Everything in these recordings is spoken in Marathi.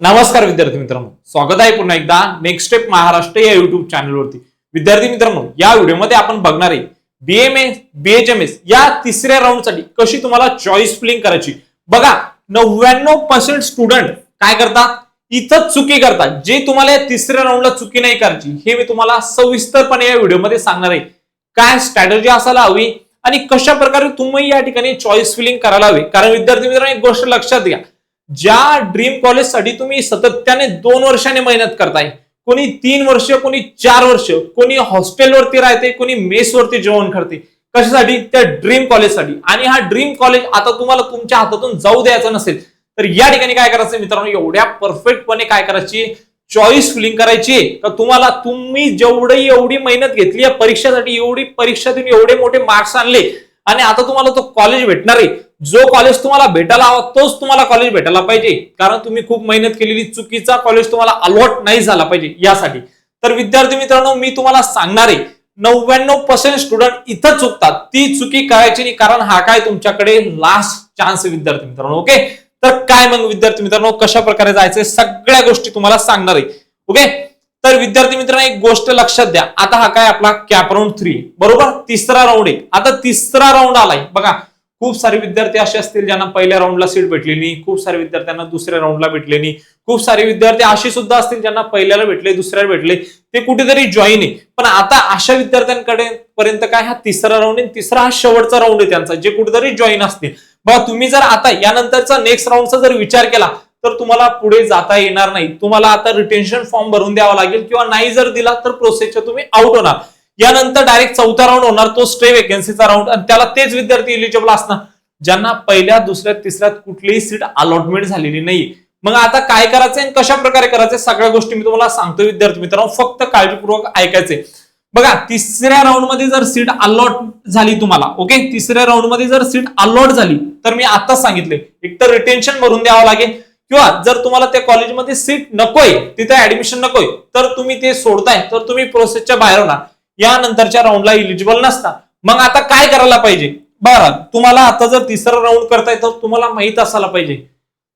नमस्कार विद्यार्थी मित्रांनो. स्वागत आहे पुन्हा एकदा नेक्स्ट स्टेप महाराष्ट्र या युट्यूब चॅनलवरती विद्यार्थी मित्रांनो या व्हिडिओमध्ये आपण बघणार आहे बीएमएस बीएचएमएस या तिसऱ्या राऊंडसाठी कशी तुम्हाला चॉईस फिलिंग करायची. बघा नव्याण्णव पर्सेंट स्टुडंट काय करतात? इथं चुकी करतात. जे तुम्हाला या तिसऱ्या राऊंडला चुकी नाही करायची हे मी तुम्हाला सविस्तरपणे या व्हिडिओमध्ये सांगणार आहे. काय स्ट्रॅटर्जी असायला हवी आणि कशा प्रकारे तुम्ही या ठिकाणी चॉईस फिलिंग करायला हवी? कारण विद्यार्थी मित्रांनो एक गोष्ट लक्षात घ्या. ज्या ड्रीम कॉलेजसाठी तुम्ही सातत्याने दोन वर्षाने मेहनत करताय. कोणी तीन वर्ष कोणी चार वर्ष कोणी हॉस्टेलवरती राहते कोणी मेसवरती जेवण करते. कशासाठी? त्या ड्रीम कॉलेजसाठी आणि हा ड्रीम कॉलेज आता तुम्हाला तुमच्या हातातून जाऊ द्यायचं नसेल तर या ठिकाणी काय करायचं मित्रांनो? एवढ्या परफेक्टपणे काय करायची? चॉईस फिलिंग करायची तर का तुम्हाला तुम्ही जेवढी एवढी मेहनत घेतली या परीक्षेसाठी एवढी परीक्षा तुम्ही एवढे मोठे मार्क्स आणले आणि आता तुम्हाला तो कॉलेज भेटणार आहे. जो कॉलेज तुम्हाला भेटायला हवा तोच तुम्हाला कॉलेज भेटायला पाहिजे. कारण तुम्ही खूप मेहनत केलेली चुकीचा कॉलेज तुम्हाला अलॉट नाही झाला पाहिजे यासाठी. तर विद्यार्थी मित्रांनो मी तुम्हाला सांगणार आहे नव्याण्णव पर्सेंट स्टुडंट इथं चुकतात. ती चुकी करायची नाही कारण हा काय तुमच्याकडे लास्ट चान्स विद्यार्थी मित्रांनो ओके तर काय मग विद्यार्थी मित्रांनो कशा प्रकारे जायचंय सगळ्या गोष्टी तुम्हाला सांगणार आहे ओके तर विद्यार्थी मित्रांनो एक गोष्ट लक्षात द्या. आता हा काय आपला कॅप राऊंड थ्री बरोबर? तिसरा राऊंड आहे. आता तिसरा राऊंड आलाय. बघा खूप सारे विद्यार्थी असे असतील ज्यांना पहिल्या राऊंडला सीट भेटली नाही खूप सारे विद्यार्थ्यांना दुसऱ्या राऊंडला भेटले नाही खूप सारे विद्यार्थी असे सुद्धा असतील ज्यांना पहिल्याला भेटले दुसऱ्याला भेटले ते कुठेतरी जॉईन आहे. पण आता अशा विद्यार्थ्यांकडे पर्यंत काय हा तिसरा राऊंड आहे तिसरा हा शेवटचा राऊंड आहे त्यांचा जे कुठेतरी जॉईन असतील. बघा तुम्ही जर आता यानंतरचा नेक्स्ट राऊंडचा जर विचार केला तर तुम्हाला पुढे जाता येणार नाही. तुम्हाला आता रिटेन्शन फॉर्म भरून द्यावा लागेल किंवा नाही जर दिला तर प्रोसेसच्या तुम्ही आउट होणार. यानंतर डायरेक्ट चौथा राऊंड होणार तो स्टे वेकेन्सीचा राऊंड आणि त्याला तेच विद्यार्थी इलिजिबल असणार ज्यांना पहिल्या दुसऱ्या तिसऱ्यात कुठलीही सीट अलॉटमेंट झालेली नाही. मग आता काय करायचंय आणि कशा प्रकारे करायचंय सगळ्या गोष्टी मी तुम्हाला सांगतो विद्यार्थी मित्रांनो. फक्त काळजीपूर्वक ऐकायचंय. बघा तिसऱ्या राऊंडमध्ये जर सीट अलॉट झाली तुम्हाला ओके तिसऱ्या राऊंडमध्ये जर सीट अलॉट झाली तर मी आताच सांगितले एक तर रिटेन्शन भरून द्यावं लागेल. किंवा जर तुम्हाला त्या कॉलेजमध्ये सीट नकोय तिथे ऍडमिशन नकोय तर तुम्ही ते सोडताय तर तुम्ही प्रोसेसच्या बाहेर होणार. यानंतरच्या राऊंडला इलिजिबल नसता. मग आता काय करायला पाहिजे? बरं तुम्हाला आता जर तिसरा राऊंड करताय तर तुम्हाला माहीत असायला पाहिजे.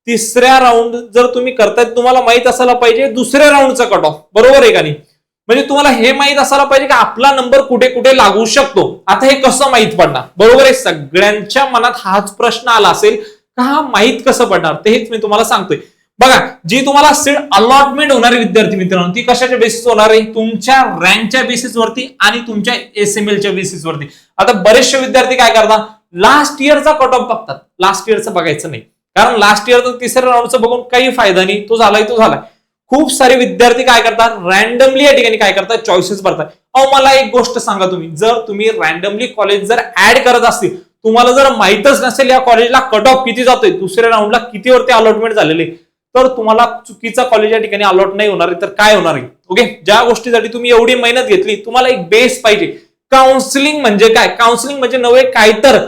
तिसऱ्या राऊंड जर तुम्ही करताय तुम्हाला माहीत असायला पाहिजे दुसऱ्या राऊंडचा कट ऑफ बरोबर आहे का नाही? म्हणजे तुम्हाला हे माहीत असायला पाहिजे की आपला नंबर कुठे कुठे लागू शकतो. आता हे कसं माहीत पडणार? बरोबर आहे सगळ्यांच्या मनात हाच प्रश्न आला असेल का हा माहीत कसं पडणार? ते हेच मी तुम्हाला सांगतोय. बघा जी तुम्हाला सीट अलॉटमेंट होणारी विद्यार्थी मित्रांनो ती कशाच्या बेसिस होणार? आहे तुमच्या रँकच्या बेसिसवरती आणि तुमच्या एस एम एलच्या बेसिसवरती आता बरेचसे विद्यार्थी काय करतात? लास्ट इयरचा कट ऑफ बघतात. लास्ट इयरचं बघायचं नाही. कारण लास्ट इयरचं तिसऱ्या राऊंडचं बघून काही फायदा नाही. तो झालाय तो झालाय. खूप सारे विद्यार्थी काय करतात? रॅन्डमली या ठिकाणी काय करतात? चॉईसेस भरतात. अहो मला एक गोष्ट सांगा तुम्ही. जर तुम्ही रॅन्डमली कॉलेज जर ऍड करत असतील तुम्हाला जर माहितच नसेल या कॉलेजला कट ऑफ किती जातोय दुसऱ्या राऊंडला किती वरती अलॉटमेंट झालेले तर तुम्हाला चुकीचा कॉलेज या ठिकाणी अलॉट नाही होणार तर काय होणार आहे? ओके ज्या गोष्टीसाठी तुम्ही एवढी मेहनत घेतली तुम्हाला एक बेस पाहिजे. काउन्सिलिंग म्हणजे काय? काउन्सिलिंग म्हणजे नव्हे काय तर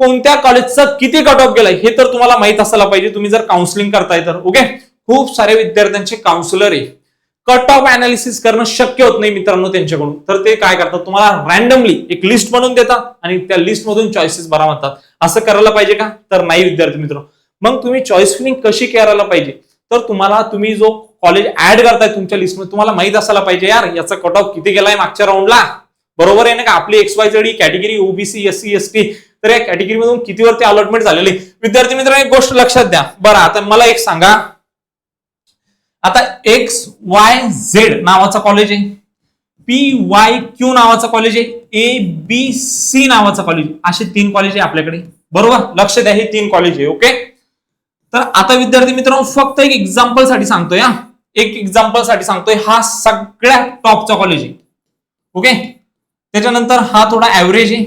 कोणत्या कॉलेजचा किती कट ऑफ गेलाय हे तर तुम्हाला माहीत असायला पाहिजे तुम्ही जर काउन्सिलिंग करताय तर. ओके खूप सारे विद्यार्थ्यांचे काउन्सिलर आहे. कट ऑफ अनालिसिस करणं शक्य होत नाही मित्रांनो त्यांच्याकडून. तर ते काय करतात? तुम्हाला रॅन्डमली एक लिस्ट बनवून देतात आणि त्या लिस्ट मधून चॉईसेस भरा म्हणतात असं करायला पाहिजे का? तर नाही विद्यार्थी मित्र. मग तुम्ही चॉईस फिलिंग कशी करायला पाहिजे? तर तुम्हाला तुम्ही जो कॉलेज ऍड करताय तुमच्या लिस्टमध्ये तुम्हाला माहीत असायला पाहिजे यार याचा कट ऑफ किती गेलाय मागच्या राऊंडला बरोबर आहे ना का? आपली X Y Z category OBC S C S T तर या कॅटेगरी मधून कितीवरती अलॉटमेंट झालेली विद्यार्थी मित्र एक गोष्ट लक्षात द्या. बरं आता मला एक सांगा. आता एक्स वाय झेड नावाचा कॉलेज आहे. पी वाय क्यू नावाचा कॉलेज आहे. ए बी सी नावाचा कॉलेज असे तीन कॉलेज आहे आपल्याकडे. बरोबर? लक्ष द्या हे तीन कॉलेज आहे ओके तर आता विद्यार्थी मित्रांनो फक्त एक एक्झाम्पलसाठी सांगतोय हा. एक एक्झाम्पलसाठी सांगतोय हा सगळ्यात टॉपचा कॉलेज आहे. ओके त्याच्यानंतर हा थोडा ऍव्हरेज आहे.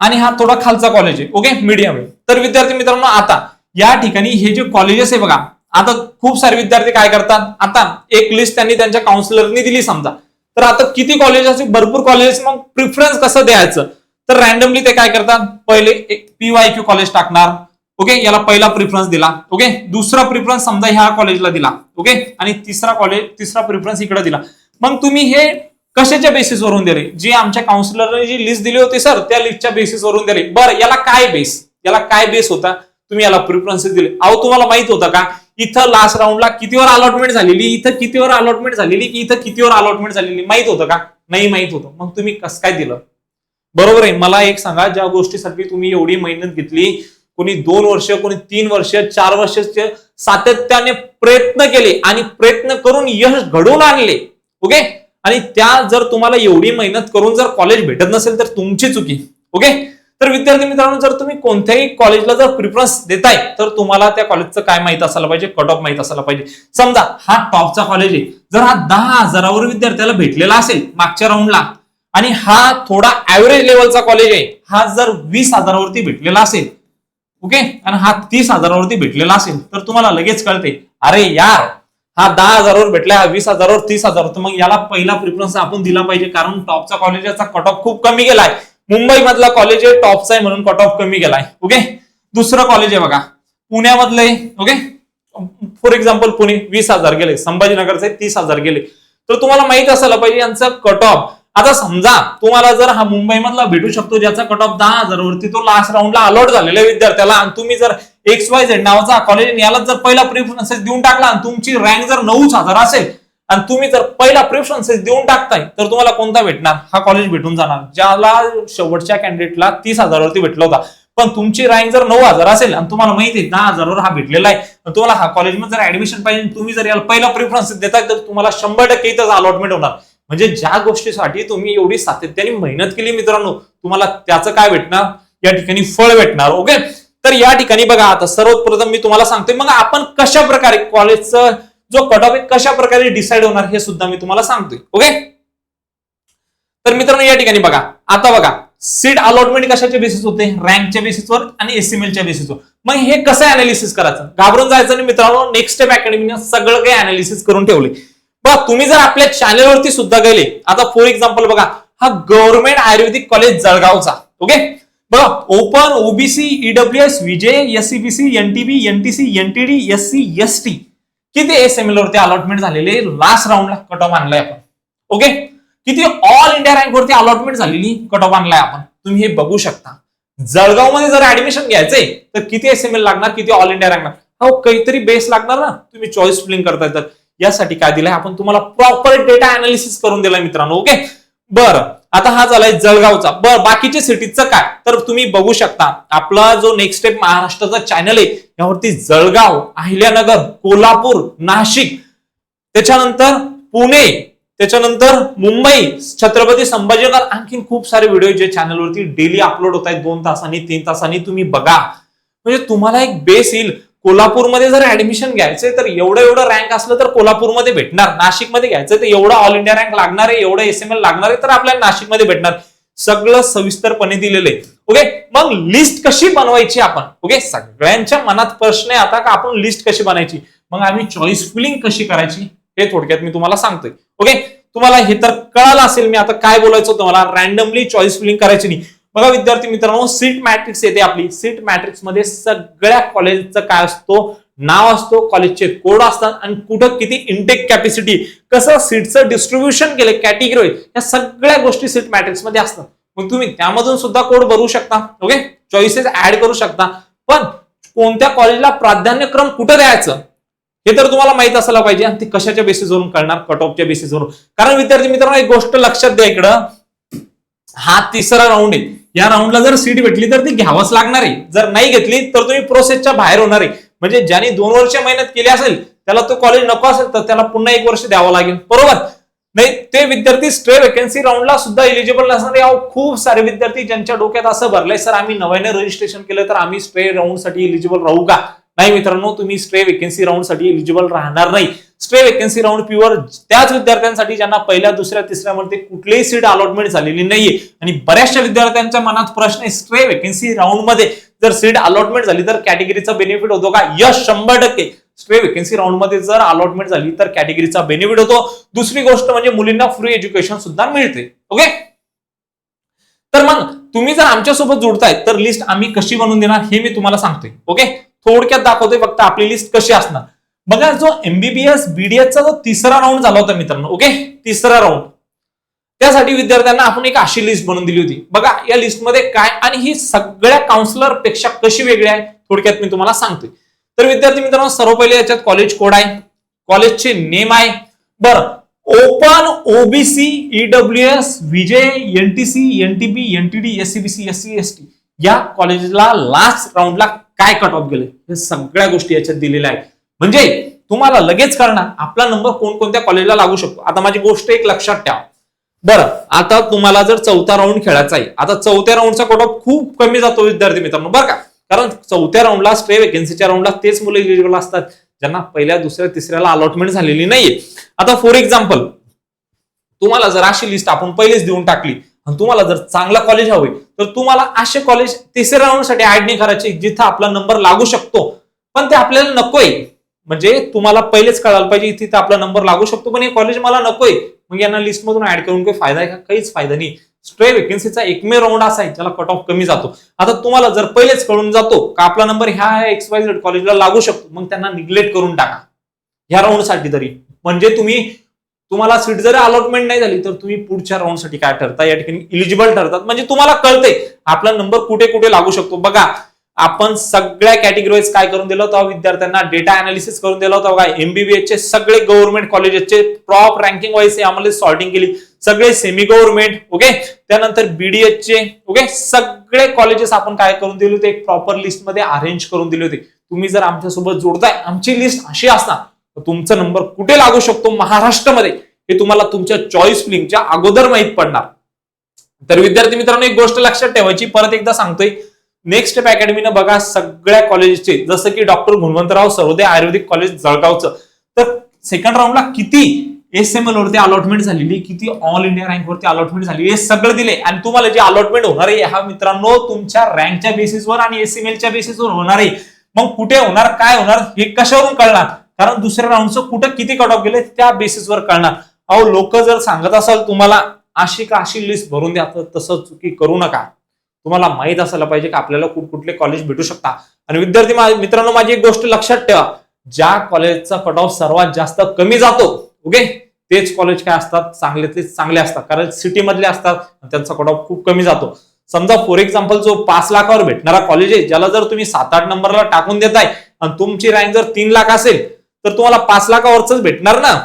आणि हा थोडा खालचा कॉलेज आहे. ओके मीडियम आहे. तर विद्यार्थी मित्रांनो आता या ठिकाणी हे जे कॉलेजेस आहे बघा आता खूप सारे विद्यार्थी काय करतात? आता एक लिस्ट त्यांनी त्यांच्या काउन्सिलरनी दिली समजा. तर आता किती कॉलेज भरपूर कॉलेजेस मग प्रिफरन्स कसं द्यायचं? तर रॅन्डमली ते काय करतात? पहिले एक पीवाय क्यू कॉलेज टाकणार. ओके याला पहिला प्रिफरन्स दिला. ओके दुसरा प्रिफरन्स समजा ह्या कॉलेजला दिला. ओके आणि तिसरा कॉलेज तिसरा प्रिफरन्स इकडे दिला. मग तुम्ही हे कशाच्या बेसिसवरून दिले? जी आमच्या काउन्सिलरने जी लिस्ट दिली होती सर त्या लिस्टच्या बेसिसवरून दिली. बरं याला काय बेस याला काय बेस होता? तुम्ही याला प्रिफरन्सेस दिले. अहो तुम्हाला माहीत होतं का? इथं लास्ट राऊंडला कितीवर अलॉटमेंट झालेली? इथं कितीवर अलॉटमेंट झालेली? की इथं कितीवर अलॉटमेंट झालेली? माहीत होतं का? नाही माहीत होतं. मग तुम्ही कसं काय दिलं? बरोबर आहे. मला एक सांगा ज्या गोष्टीसाठी तुम्ही एवढी मेहनत घेतली कोणी दोन वर्ष कोणी तीन वर्ष चार वर्ष सातत्याने प्रयत्न केले आणि प्रयत्न करून यश घडवून आणले ओके? आणि त्या जर तुम्हाला एवढी मेहनत करून जर कॉलेज भेटत नसेल तर तुमची चुकी ओके? तर विद्यार्थी मित्रांनो जर तुम्ही कोणत्याही कॉलेजला जर प्रिफरन्स देताय तर तुम्हाला त्या कॉलेजचं काय माहीत असायला पाहिजे? कट ऑफ माहीत असायला पाहिजे. समजा हा टॉपचा कॉलेज आहे. जर हा दहा हजारावर विद्यार्थ्याला भेटलेला असेल मागच्या राऊंडला आणि हा थोडा ऍव्हरेज लेवलचा कॉलेज आहे. हा जर वीस हजारावरती भेटलेला असेल ओके आणि हा तीस हजारावरती भेटलेला असेल तर तुम्हाला लगेच कळते अरे यार हा दहा हजारावर भेटला हा वीस हजारावर तीस हजार तर मग याला पहिला प्रिफरन्स आपण दिला पाहिजे कारण टॉपचा कॉलेजचा कट ऑफ खूप कमी गेलाय. मुंबई मधला कॉलेज आहे टॉपचा आहे म्हणून कट ऑफ कमी गेलाय ओके दुसरं कॉलेज आहे बघा पुण्यामधलं आहे ओके फॉर एक्झाम्पल पुणे वीस हजार गेले संभाजीनगरचे तीस हजार गेले. तर तुम्हाला माहीत असायला पाहिजे यांचा कट ऑफ आता समजा तुम्हाला जर हा मुंबई मधला भेटू शकतो ज्याचा कट ऑफ दहा हजारवरती तो लास्ट राऊंडला अलॉट झालेला विद्यार्थ्याला. आणि तुम्ही जर एक्स वाय झेड नावाचा कॉलेज याला जर पहिला प्रिफरन्सेस देऊन टाकला आणि तुमची रँक जर नऊच हजार असेल आणि तुम्ही जर पहिला प्रिफरन्सेस देऊन टाकताय तर तुम्हाला कोणता भेटणार? हा कॉलेज भेटून जाणार. ज्याला शेवटच्या कॅन्डिडेटला तीस हजारवरती भेटला होता. पण तुमची रँक जर नऊ हजार असेल आणि तुम्हाला माहिती आहे दहा हजारवर हा भेटलेला आहे तुम्हाला हा कॉलेजमध्ये जर ऍडमिशन पाहिजे तुम्ही जर याला पहिला प्रिफरन्स देताय तर तुम्हाला शंभर टक्के इथं अलॉटमेंट होणार. म्हणजे ज्या गोष्टीसाठी तुम्ही एवढी सातत्याने मेहनत केली मित्रांनो तुम्हाला त्याचं काय भेटणार? या ठिकाणी फळ भेटणार ओके तर या ठिकाणी बघा आता सर्वप्रथम मी तुम्हाला सांगतोय मग आपण कशा प्रकारे कॉलेजचं जो कट ऑफ आहे कशा प्रकारे डिसाईड होणार हे सुद्धा मी तुम्हाला सांगतोय ओके तर मित्रांनो या ठिकाणी बघा आता बघा सीट अलॉटमेंट कशाच्या बेसिस होते? रँकच्या बेसिसवर आणि एसएमएलच्या बेसिसवर मग हे कसं अनालिसिस करायचं? घाबरून जायचं आणि मित्रांनो नेक्स्ट स्टेप अकॅडमीने सगळं काही अनालिसिस करून ठेवले बघा तुम्ही जर आपल्या चॅनलवरती सुद्धा गेले आता फॉर एक्झाम्पल बघा हा गव्हर्नमेंट आयुर्वेदिक कॉलेज जळगावचा ओके बघा open OBC E W S V J S C B C N T B N T C N T D S C S T किती एस एम एल वरती अलॉटमेंट झालेले? लास्ट राऊंडला कट ऑफ आणलाय आपण. ओके किती ऑल इंडिया रँक वरती अलॉटमेंट झालेली? कट ऑफ आणलाय आपण. तुम्ही हे बघू शकता. जळगावमध्ये जर ऍडमिशन घ्यायचंय तर किती एस एम एल लागणार? किती ऑल इंडिया रँक लागणार? हो काहीतरी बेस लागणार ना. तुम्ही चॉईस फिलिंग करताय तर. यासाठी काय दिलंय? आपण तुम्हाला प्रॉपर डेटा अनालिसिस करून दिलाय मित्रांनो ओके बरं आता हा झालाय जळगावचा. बरं बाकीच्या सिटीजचं काय? तर तुम्ही बघू शकता आपला जो नेक्स्ट स्टेप महाराष्ट्राचा चॅनल आहे यावरती जळगाव अहिल्यानगर कोल्हापूर नाशिक त्याच्यानंतर पुणे त्याच्यानंतर मुंबई छत्रपती संभाजीनगर आणखीन खूप सारे व्हिडिओ जे चॅनलवरती डेली अपलोड होत आहेत दोन तासांनी तीन तासांनी तुम्ही बघा. म्हणजे तुम्हाला एक बेस येईल. कोल्हापूरमध्ये जर ऍडमिशन घ्यायचंय तर एवढं एवढं रँक असलं तर कोल्हापूरमध्ये भेटणार. नाशिकमध्ये घ्यायचं तर एवढं ऑल इंडिया रँक लागणार आहे एवढं एस एम एल लागणार आहे तर आपल्याला नाशिकमध्ये भेटणार. सगळं सविस्तरपणे दिलेलं आहे ओके मग लिस्ट कशी बनवायची आपण? ओके सगळ्यांच्या मनात प्रश्न आहे आता का आपण लिस्ट कशी बनायची? मग आम्ही चॉईस फिलिंग कशी करायची? हे थोडक्यात मी तुम्हाला सांगतोय. ओके तुम्हाला हे तर कळालं असेल मी आता काय बोलायचं तुम्हाला? रॅन्डमली चॉईस फिलिंग करायची नाही. बघा विद्यार्थी मित्रांनो सीट मॅट्रिक्स येते आपली. सीट मॅट्रिक्समध्ये सगळ्या कॉलेजचं काय असतो नाव असतो कॉलेजचे कोड असतात आणि कुठं किती इनटेक कॅपॅसिटी कसं सीटचं डिस्ट्रीब्युशन केलं कॅटेगरी या सगळ्या गोष्टी सीट मॅट्रिक्समध्ये असतात. मग तुम्ही त्यामधून सुद्धा कोड भरू शकता ओके चॉईसेस ऍड करू शकता. पण कोणत्या कॉलेजला प्राधान्यक्रम कुठं द्यायचं हे तर तुम्हाला माहीत असायला पाहिजे आणि ते कशाच्या बेसिसवरून कळणार कट ऑफच्या बेसिसवरून कारण विद्यार्थी मित्रांनो एक गोष्ट लक्षात द्या इकडं. हा तिसरा राऊंड आहे. या राऊंडला जर सीट भेटली तर ती घ्यावंच लागणार आहे. जर नाही घेतली तर तुम्ही प्रोसेसच्या बाहेर होणार आहे. म्हणजे ज्याने दोन वर्ष मेहनत केली असेल त्याला तो कॉलेज नको असेल तर त्याला पुन्हा एक वर्ष द्यावं लागेल. बरोबर? नाही ते विद्यार्थी स्ट्रे वेकन्सी राऊंडला सुद्धा एलिजिबल नसणारे. अहो, खूप सारे विद्यार्थी ज्यांच्या डोक्यात असं भरलंय सर आम्ही नव्याने रजिस्ट्रेशन केलं तर आम्ही स्ट्रे राऊंडसाठी एलिजिबल राहू का? नाही मित्रांनो तुम्ही स्ट्रे वेकेन्सी राऊंडसाठी राहणार नाही. स्ट्रे वेकेन्सी राऊंड प्युअर त्याच विद्यार्थ्यांसाठी ज्यांना पहिल्या दुसऱ्या तिसऱ्यामध्ये कुठलेही कुठलीही सीट अलॉटमेंट झालेली नाहीये. आणि बऱ्याचशा विद्यार्थ्यांच्या मनात प्रश्न आहे स्ट्रे वेकेन्सी राऊंडमध्ये जर सीट अलॉटमेंट झाली तर कॅटेगरीचा बेनिफिट होतो का? यश शंभर टक्के. स्ट्रे वेकन्सी राऊंडमध्ये जर अलॉटमेंट झाली तर कॅटेगरीचा बेनिफिट होतो. दुसरी गोष्ट म्हणजे मुलींना फ्री एज्युकेशन सुद्धा मिळते. ओके तर मग तुम्ही जर आमच्यासोबत जोडताय तर लिस्ट आम्ही कशी बनवून देणार हे मी तुम्हाला सांगतोय. ओके थोडक्यात दाखवतोय फक्त आपली लिस्ट कशी असणार. बघा जो एमबीबीएस बीडीएसचा जो तिसरा राऊंड झाला होता मित्रांनो ओके तिसरा राऊंड त्यासाठी विद्यार्थ्यांना आपण एक अशी लिस्ट बनवून दिली होती. बघा या लिस्टमध्ये काय आणि ही सगळ्या काउन्सिलरपेक्षा कशी वेगळी आहे थोडक्यात मी तुम्हाला सांगतोय. तर विद्यार्थी मित्रांनो सर्व पहिले याच्यात कॉलेज कोड आहे. कॉलेजचे नेम आहे. बरं open OBC E W S V J N T C N T B N T D S C B C S C S T या कॉलेजला लास्ट राऊंडला काय कट ऑफ गेले हे सगळ्या गोष्टी याच्यात दिलेल्या आहेत. म्हणजे तुम्हाला लगेच करणार आपला नंबर कोणकोणत्या कॉलेजला लागू शकतो. आता माझी गोष्ट एक लक्षात ठेवा. बरं आता तुम्हाला जर चौथा राऊंड खेळायचा आहे आता चौथ्या राऊंडचा कट ऑफ खूप कमी जातो विद्यार्थी मित्रांनो बरं का? कारण चौथ्या राऊंडला स्टे वेकेन्सीच्या राऊंडला तेच मुलं इलिजिबल असतात ज्यांना पहिल्या दुसऱ्या तिसऱ्याला अलॉटमेंट झालेली नाहीये. आता फॉर एक्झाम्पल तुम्हाला जर अशी लिस्ट आपण पहिलेच देऊन टाकली आणि तुम्हाला जर चांगला कॉलेज हवे तर तुम्हाला असे कॉलेज तिसऱ्या राऊंडसाठी ऍड नाही करायचे जिथं आपला नंबर लागू शकतो. पण ते आपल्याला नकोय. म्हणजे तुम्हाला पहिलेच कळायला पाहिजे तिथे आपला नंबर लागू शकतो पण हे कॉलेज मला नकोय. मग यांना लिस्ट मधून ऍड करून काही फायदा आहे का? काहीच फायदा नाही. स्ट्रे वेकेन्सीचा एकमेव राऊंड असा आहे ज्याला कट ऑफ कमी जातो. आता तुम्हाला जर पहिलेच कळून जातो का आपला नंबर ह्या एक्स वाय झेड कॉलेजला लागू शकतो मग त्यांना निग्लेक्ट करून टाका. ह्या राऊंडसाठी तरी. म्हणजे तुम्ही तुम्हाला सीट जरी अलॉटमेंट नाही झाली तर तुम्ही पुढच्या राऊंडसाठी काय ठरता? या ठिकाणी इलिजिबल ठरतात. म्हणजे तुम्हाला कळते आपला नंबर कुठे कुठे लागू शकतो. बघा आपण सगळ्या कॅटेगरीज काय करून दिलं होतं? विद्यार्थ्यांना डेटा अनालिसिस करून दिलं होतं. बघा एमबीबीएसचे सगळे गव्हर्नमेंट कॉलेजेसचे टॉप रँकिंग वाईज आम्हाला सॉर्टिंग केली. सगळे सेमी गव्हर्नमेंट ओके त्यानंतर बीडीएचचे ओके सगळे कॉलेजेस आपण काय करून दिले होते? एक प्रॉपर लिस्टमध्ये अरेंज करून दिले होते. तुम्ही जर आमच्यासोबत जोडताय आमची लिस्ट अशी असणार. तुमचा नंबर कुठे लागू शकतो महाराष्ट्रामध्ये हे तुम्हाला तुमच्या चॉईस फिलिंगच्या अगोदर माहीत पडणार. तर विद्यार्थी मित्रांनो एक गोष्ट लक्षात ठेवायची परत एकदा सांगतोय नेक्स्ट स्टेप अकॅडमीनं बघा सगळ्या कॉलेजचे जसं की डॉक्टर गुणवंतराव सरोदे आयुर्वेदिक कॉलेज जळगावचं तर सेकंड राऊंडला किती एस एम एल वरती अलॉटमेंट झालेली किती ऑल इंडिया रँक वरती अलॉटमेंट झाली हे सगळं दिले आणि तुम्हाला जे अलॉटमेंट होणार आहे हा मित्रांनो तुमच्या रँकच्या बेसिसवर आणि एस एम एलच्या बेसिसवर होणार आहे. मग कुठे होणार काय होणार हे कशावरून कळणार? कारण दुसऱ्या राऊंडचं कुठं किती कट ऑफ गेले त्या बेसिसवर कळणार. अहो लोक जर सांगत असाल तुम्हाला अशी का अशी लिस्ट भरून द्या तर तसं चुकी करू नका. तुम्हाला माहीत असायला पाहिजे की आपल्याला कुठ कुठले कॉलेज भेटू शकता आणि विद्यार्थी मित्रांनो माझी एक गोष्ट लक्षात ठेवा. ज्या कॉलेजचा कट ऑफ सर्वात जास्त कमी जातो ओके तेच कॉलेज काय असतात? चांगले चांगले असतात. कारण सिटी मधले असतात त्यांचा कट ऑफ खूप कमी जातो. समजा फॉर एक्झाम्पल जो पाच लाखावर भेटणारा कॉलेज आहे ज्याला जर तुम्ही सात आठ नंबरला टाकून देताय आणि तुमची रँक जर तीन लाख असेल तर तुम्हाला पाच लाखावरच भेटणार ना.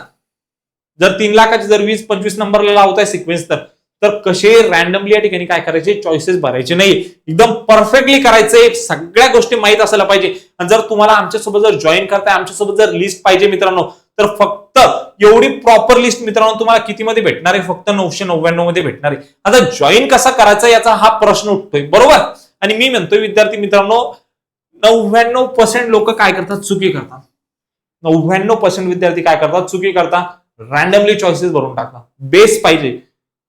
जर तीन लाखाचे जर वीस पंचवीस नंबरला लावताय सिक्वेन्स तर. तर कसे रॅन्डमली या ठिकाणी काय करायचे? चॉईसेस भरायचे नाही. एकदम परफेक्टली करायचे. सगळ्या गोष्टी माहीत असायला पाहिजे. आणि जर तुम्हाला आमच्यासोबत जर जॉईन करताय आमच्यासोबत जर लिस्ट पाहिजे मित्रांनो तर फक्त एवढी प्रॉपर लिस्ट मित्रांनो तुम्हाला किती मध्ये भेटणार आहे? फक्त नऊशे नव्याण्णवमध्ये भेटणार आहे. आता जॉईन कसा करायचा याचा हा प्रश्न उठतोय. बरोबर? आणि मी म्हणतोय विद्यार्थी मित्रांनो नव्याण्णव पर्सेंट लोक काय करतात? चुकी करतात. नव्याण्णव पर्सेंट विद्यार्थी काय करतात? चुकी करतात. रॅन्डमली चॉईसेस भरून टाकतात. बेस पाहिजे.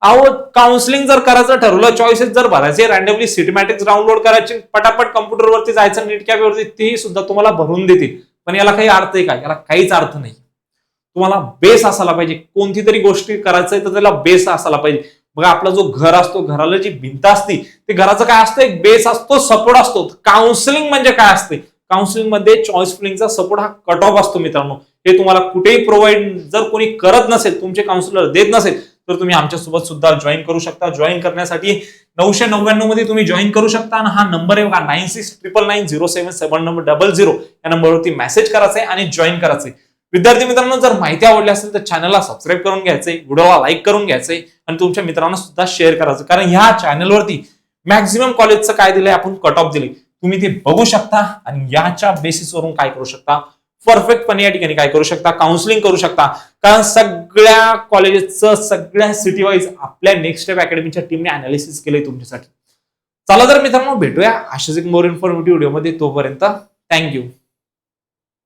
अहो काउन्सिलिंग जर करायचं ठरवलं चॉईसेस जर भरायचे रॅन्डमली सिटमॅटिक्स डाउनलोड करायचे पटापट कम्प्युटरवरती जायचं नीट कॅबवरती तेही सुद्धा तुम्हाला भरून देतील. पण याला काही अर्थ आहे का? याला काहीच अर्थ नाही. तुम्हाला बेस असायला पाहिजे. कोणती तरी गोष्टी करायचंय तर त्याला बेस असायला पाहिजे. बघा आपला जो घर असतो घराला जी भिंत असते ते घराचं काय असतं? एक बेस असतो सपोर्ट असतो. काउन्सिलिंग म्हणजे काय असते? काउन्सिलिंगमध्ये चॉईस फिलिंगचा सपोर्ट हा कट ऑफ असतो मित्रांनो. हे तुम्हाला कुठेही प्रोव्हाइड जर कोणी करत नसेल तुमचे काउन्सिलर देत नसेल तर तुम्ही आमच्यासोबत सुद्धा जॉईन करू शकता. जॉईन करण्यासाठी नऊशे नव्याण्णवमध्ये तुम्ही जॉईन करू शकता आणि हा नंबर आहे बघा nine six triple nine zero seven seven number double zero या नंबरवरती मेसेज करायचा आहे आणि जॉईन करायचंय. विद्यार्थी मित्रांनो जर माहिती आवडली असेल तर चॅनलला सबस्क्राईब करून घ्यायचंय व्हिडिओला लाईक करून घ्यायचंय आणि तुमच्या मित्रांना सुद्धा शेअर करायचं कारण ह्या चॅनलवरती मॅक्झिमम कॉलेजचं काय दिलंय? आपण कट ऑफ दिली तुम्ही ते बघू शकता आणि याच्या बेसिसवरून काय करू शकता? परफेक्टपणे या ठिकाणी काय करू शकता? काउन्सिलिंग करू शकता. कारण सगळ्या कॉलेजेसचं सगळ्या सिटी वाईज आपल्या नेक्स्ट स्टेप अकॅडमीच्या टीमने अनालिसिस केलंय तुमच्यासाठी. चला तर मित्रांनो भेटूया अशाच एक मोर इन्फॉर्मेटिव्ह व्हिडिओमध्ये तोपर्यंत. थँक्यू